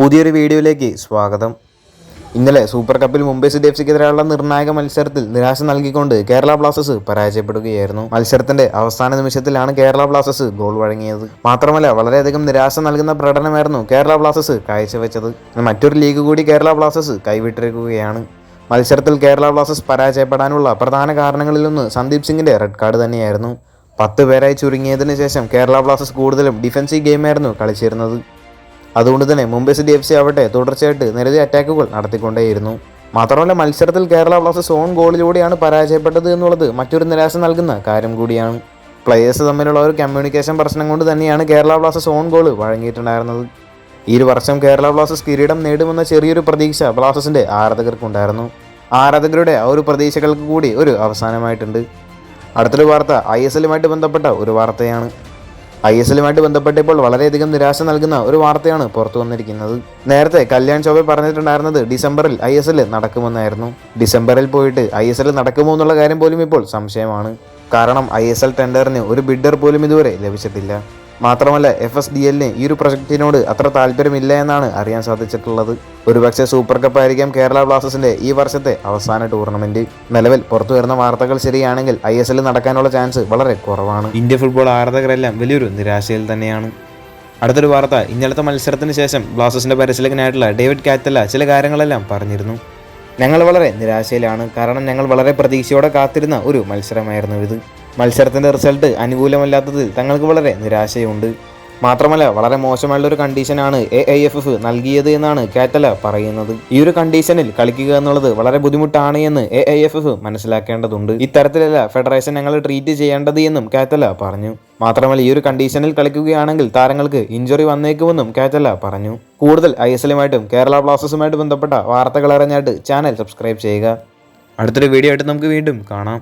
പുതിയൊരു വീഡിയോയിലേക്ക് സ്വാഗതം. ഇന്നലെ സൂപ്പർ കപ്പിൽ മുംബൈ സിറ്റി എഫ് സിക്കെതിരെയുള്ള നിർണായക മത്സരത്തിൽ നിരാശ നൽകിക്കൊണ്ട് കേരള ബ്ലാസ്റ്റേഴ്സ് പരാജയപ്പെടുകയായിരുന്നു. മത്സരത്തിന്റെ അവസാന നിമിഷത്തിലാണ് കേരള ബ്ലാസ്റ്റേഴ്സ് ഗോൾ വഴങ്ങിയത്. മാത്രമല്ല വളരെയധികം നിരാശ നൽകുന്ന പ്രകടനമായിരുന്നു കേരള ബ്ലാസ്റ്റേഴ്സ് കാഴ്ചവെച്ചത്. മറ്റൊരു ലീഗ് കൂടി കേരള ബ്ലാസ്റ്റേഴ്സ് കൈവിട്ടിരിക്കുകയാണ്. മത്സരത്തിൽ കേരള ബ്ലാസ്റ്റേഴ്സ് പരാജയപ്പെടാനുള്ള പ്രധാന കാരണങ്ങളിലൊന്ന് സന്ദീപ് സിംഗിന്റെ റെഡ് കാർഡ് തന്നെയായിരുന്നു. പത്ത് പേരായി ചുരുങ്ങിയതിനു ശേഷം കേരള ബ്ലാസ്റ്റേഴ്സ് കൂടുതലും ഡിഫൻസീവ് ഗെയിമായിരുന്നു കളിച്ചിരുന്നത്. അതുകൊണ്ട് തന്നെ മുംബൈ സിറ്റി എഫ് സി ആവട്ടെ തുടർച്ചയായിട്ട് നിരവധി അറ്റാക്കുകൾ നടത്തിക്കൊണ്ടേയിരുന്നു. മാത്രമല്ല മത്സരത്തിൽ കേരള ബ്ലാസ്റ്റേഴ്സ് ഓൺ ഗോളിലൂടെയാണ് പരാജയപ്പെട്ടത് എന്നുള്ളത് മറ്റൊരു നിരാശ നൽകുന്ന കാര്യം കൂടിയാണ്. പ്ലെയേഴ്സ് തമ്മിലുള്ള ഒരു കമ്മ്യൂണിക്കേഷൻ പ്രശ്നം കൊണ്ട് തന്നെയാണ് കേരള ബ്ലാസ്റ്റേഴ്സ് ഓൺ ഗോൾ വഴങ്ങിയിട്ടുണ്ടായിരുന്നത്. ഈ ഒരു വർഷം കേരള ബ്ലാസ്റ്റേഴ്സ് കിരീടം നേടുമെന്ന ചെറിയൊരു പ്രതീക്ഷ ബ്ലാസ്റ്റേഴ്സിന്റെ ആരാധകർക്കുണ്ടായിരുന്നു. ആരാധകരുടെ ആ ഒരു പ്രതീക്ഷകൾക്ക് കൂടി ഒരു അവസാനമായിട്ടുണ്ട്. അടുത്തൊരു വാർത്ത ഐ എസ് എല്ലുമായിട്ട് ബന്ധപ്പെട്ട ഒരു വാർത്തയാണ്. ഐ എസ് എല്ലുമായിട്ട് ബന്ധപ്പെട്ട് ഇപ്പോൾ വളരെയധികം നിരാശ നൽകുന്ന ഒരു വാർത്തയാണ് പുറത്തു വന്നിരിക്കുന്നത്. നേരത്തെ കല്യാൺ ചോബെ പറഞ്ഞിട്ടുണ്ടായിരുന്നത് ഡിസംബറിൽ ഐ എസ് എൽ നടക്കുമെന്നായിരുന്നു. ഡിസംബറിൽ പോയിട്ട് ഐ എസ് എൽ നടക്കുമോ എന്നുള്ള കാര്യം പോലും ഇപ്പോൾ സംശയമാണ്. കാരണം ഐ എസ് എൽ ടെൻഡറിന് ഒരു ബിഡർ പോലും ഇതുവരെ ലഭിച്ചിട്ടില്ല. മാത്രമല്ല എഫ് എസ് ഡി എല്ലിന് ഈ ഒരു പ്രൊജക്റ്റിനോട് അത്ര താല്പര്യമില്ല എന്നാണ് അറിയാൻ സാധിച്ചിട്ടുള്ളത്. ഒരുപക്ഷെ സൂപ്പർ കപ്പ് ആയിരിക്കാം കേരള ബ്ലാസ്റ്റേഴ്സിന്റെ ഈ വർഷത്തെ അവസാന ടൂർണമെന്റ് നിലവിൽ പുറത്തു വരുന്ന വാർത്തകൾ ശരിയാണെങ്കിൽ ഐ എസ് എൽ നടക്കാനുള്ള ചാൻസ് വളരെ കുറവാണ്. ഇന്ത്യ ഫുട്ബോൾ ആരാധകരെല്ലാം വലിയൊരു നിരാശയിൽ തന്നെയാണ്. അടുത്തൊരു വാർത്ത ഇന്നലത്തെ മത്സരത്തിന് ശേഷം ബ്ലാസ്റ്റേഴ്സിന്റെ പരിശീലകനായിട്ടുള്ള ഡേവിഡ് കാറ്റല ചില കാര്യങ്ങളെല്ലാം പറഞ്ഞിരുന്നു. ഞങ്ങൾ വളരെ നിരാശയിലാണ്. കാരണം ഞങ്ങൾ വളരെ പ്രതീക്ഷയോടെ കാത്തിരുന്ന ഒരു മത്സരമായിരുന്നു ഇത്. മത്സരത്തിന്റെ റിസൾട്ട് അനുകൂലമല്ലാത്തതിൽ തങ്ങൾക്ക് വളരെ നിരാശയുണ്ട്. മാത്രമല്ല വളരെ മോശമായുള്ള ഒരു കണ്ടീഷനാണ് എ ഐ എഫ് എഫ് നൽകിയത് എന്നാണ് കാറ്റല പറയുന്നത്. ഈ ഒരു കണ്ടീഷനിൽ കളിക്കുക എന്നുള്ളത് വളരെ ബുദ്ധിമുട്ടാണ് എന്ന് എ ഐ എഫ് എഫ് മനസ്സിലാക്കേണ്ടതുണ്ട്. ഇത്തരത്തിലല്ല ഫെഡറേഷൻ ഞങ്ങൾ ട്രീറ്റ് ചെയ്യേണ്ടത് എന്നും കാറ്റല പറഞ്ഞു. മാത്രമല്ല ഈ ഒരു കണ്ടീഷനിൽ കളിക്കുകയാണെങ്കിൽ താരങ്ങൾക്ക് ഇഞ്ചുറി വന്നേക്കുമെന്നും കാറ്റല പറഞ്ഞു. കൂടുതൽ ഐ എസ് എല്ലുമായിട്ടും കേരള ബ്ലാസ്റ്റേഴ്സുമായിട്ട് ബന്ധപ്പെട്ട വാർത്തകൾ അറിഞ്ഞായിട്ട് ചാനൽ സബ്സ്ക്രൈബ് ചെയ്യുക. അടുത്തൊരു വീഡിയോ ആയിട്ട് നമുക്ക് വീണ്ടും കാണാം.